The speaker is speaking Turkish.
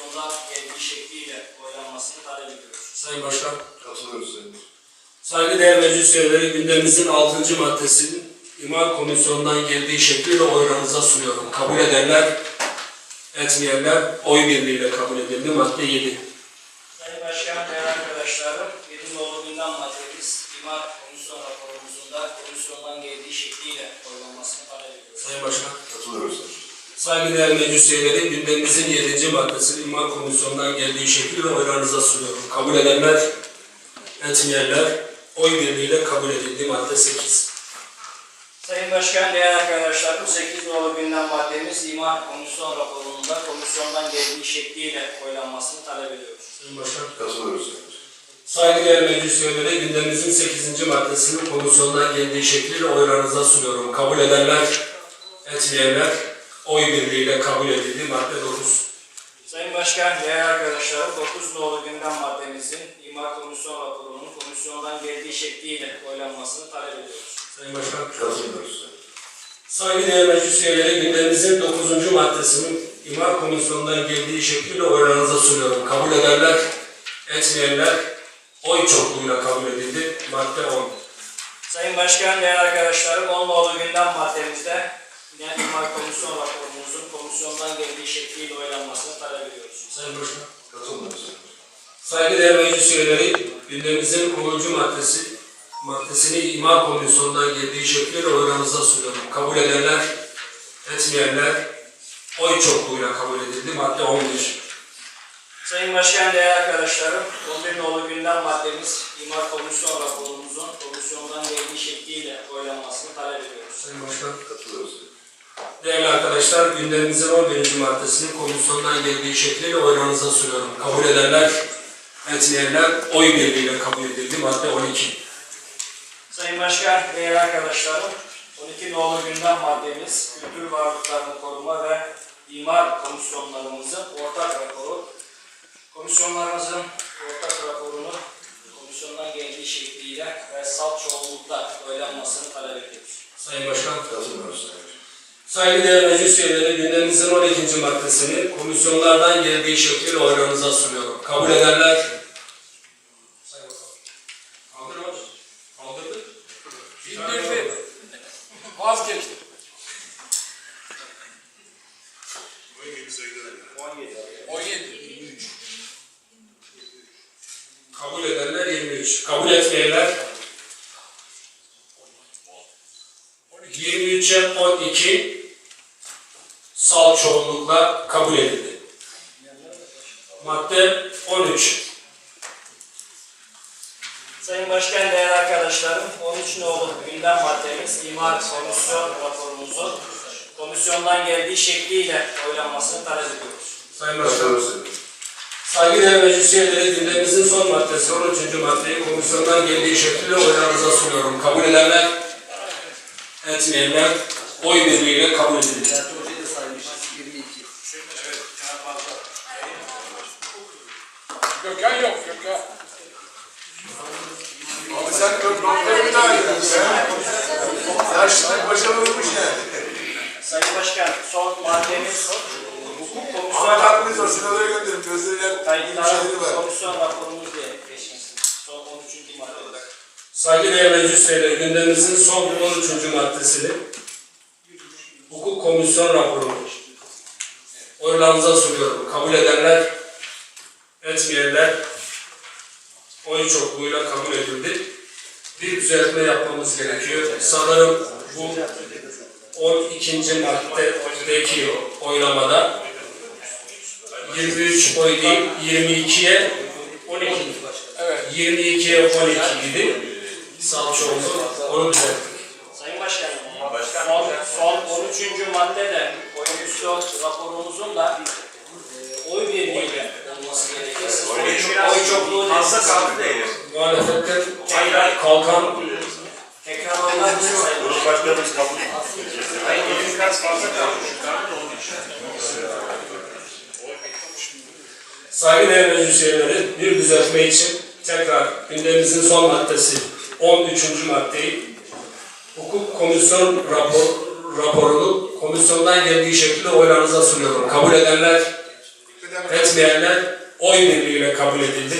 komisyondan geldiği şekliyle oylanmasını talep ediyoruz. Sayın Başkan. Katılıyoruz Sayın. Saygıdeğer meclis üyeleri gündemimizin 6. maddesinin İmar Komisyonu'ndan geldiği şekliyle oylarınıza sunuyorum. Kabul edenler, etmeyenler oy birliğiyle kabul edildi. Madde 7. Sayın Başkan, değerli arkadaşlarım, bir nolu gündem maddemiz İmar Komisyon raporumuzun da komisyondan geldiği şekliyle oylanmasını talep ediyoruz. Sayın Başkan. Katılıyoruz. Saygıdeğer meclis üyeleri gündemimizin 7. maddesinin İmar Komisyonu'ndan geldiği şekliyle oylarınıza sunuyorum. Kabul edenler, etmeyenler oy birliğiyle kabul edildi. Madde 8. Sayın Başkan, değerli arkadaşlarım, 8 nolu gündem maddemiz İmar Komisyon raporunun da komisyondan geldiği şekliyle oylanmasını talep ediyoruz. Sayın Başkan. Katılıyoruz. Saygıdeğer meclis üyeleri gündemimizin 8. maddesinin komisyondan geldiği şekliyle oylarınıza sunuyorum. Kabul edenler, etmeyenler oy birliğiyle kabul edildi. Madde 9. Sayın Başkan, değerli arkadaşlarım, 9 nolu gündem maddemizin İmar Komisyon raporunun komisyondan geldiği şekliyle oylanmasını talep ediyoruz. Sayın Başkan. Başkan. Saygıdeğer meclis üyeleri gündemimizin 9. maddesinin İmar Komisyonu'ndan geldiği şekliyle oylarınıza sunuyorum. Kabul edenler, etmeyenler oy çokluğuyla kabul edildi. Madde 10. Sayın Başkan, değerli arkadaşlarım, 10 nolu gündem maddemizde yine İmar Komisyon raporumuzun komisyondan geldiği şekliyle oylanmasını talep ediyoruz. Sayın Başkan. Katılmıyoruz. Saygıdeğer meclis üyeleri, gündemimizin 10. maddesi, maddesini imar komisyonundan geldiği şekliyle oylarınıza sunuyorum. Kabul edenler, etmeyenler oy çokluğuyla kabul edildi. Madde 11. Sayın Başkan, değerli arkadaşlarım, 11 nolu gündem maddemiz İmar Komisyon raporumuzun komisyondan geldiği şekliyle oylanmasını talep ediyoruz. Sayın Başkan. Katılıyoruz. Değerli arkadaşlar, gündemimizin 11. maddesini komisyondan geldiği şekliyle oylarınıza sunuyorum. Kabul edenler, etmeyenler oy birliğiyle kabul edildi. Madde 12. Sayın Başkan, değerli arkadaşlarım, 12 nolu gündem maddemiz kültür varlıklarını koruma ve imar komisyonlarımızın ortak raporu. Komisyonlarımızın ortak raporunu komisyondan geldiği şekliyle ve salt çoğunlukla oylanmasını talep ediyoruz. Sayın Başkan. Sayın Başkan. Saygıdeğer meclis üyeleri gündemimizin 12. maddesini komisyonlardan geldiği şekliyle oylarınıza sunuyorum. Kabul edenler... Sayın bakalım. Kaldır hocam. Kaldırdık. Bir tane İndirdi. kaldı. Vazgeçti. 17. Kabul edenler 23. Kabul etmeyenler 23'e 12 sal çoğunlukla kabul edildi. Madde 13. Sayın Başkan, değerli arkadaşlarım, 13 nolu gündem maddemiz imar komisyon raporumuzun komisyondan geldiği şekliyle oylanmasını talep ediyoruz. Sayın Başkan. Katılıyoruz Sayın Başkan. Saygıdeğer meclis üyeleri gündemimizin son maddesi 13. maddeyi komisyondan geldiği şekliyle oylarınıza sunuyorum. Kabul edenler, etmeyenler oy birliğiyle kabul edildi. Gökhan yok Gökhan. Abi sen ön noktaları bir daha yedin ya. Yaşlı başarılmış yani. Sayın Başkan, son maddemiz hukuk Ama komisyon kalkmış o sınavlara gönderin. Gözleriyle bir şeyleri var. komisyon raporumuz diye geçmişsin. Son 13. maddede. Saygıdeğer meclis üyeleri gündemimizin son 13. maddesini hukuk komisyon raporunu oylarınıza sunuyorum. Kabul edenler, etmeyenler oy çokluğuyla kabul edildi. Bir düzeltme yapmamız gerekiyor. Sanırım bu 12. maddedeki oylamada 23 oy değil 22'ye 12. Evet. 22'ye 12 idi. Sağ çoğunluk onu düzelttik. Sayın Başkanım, son, son 13. maddede komisyon raporumuzun da e, oy birliğiyle olması gerekir. Siz oy, oy dediniz. kaldı değil. Muhalefetten kalkan Tekrar oylar mısınız Sayın Başkanım? Başkanımız kabul Hayır, elim biraz fazla kalmış. Saygıdeğer meclis üyeleri bir düzeltme için tekrar gündemimizin son maddesi 13. maddeyi hukuk komisyon rapor, raporunu komisyondan geldiği şekilde oylarınıza sunuyorum. Kabul edenler, etmeyenler oy birliğiyle kabul edildi.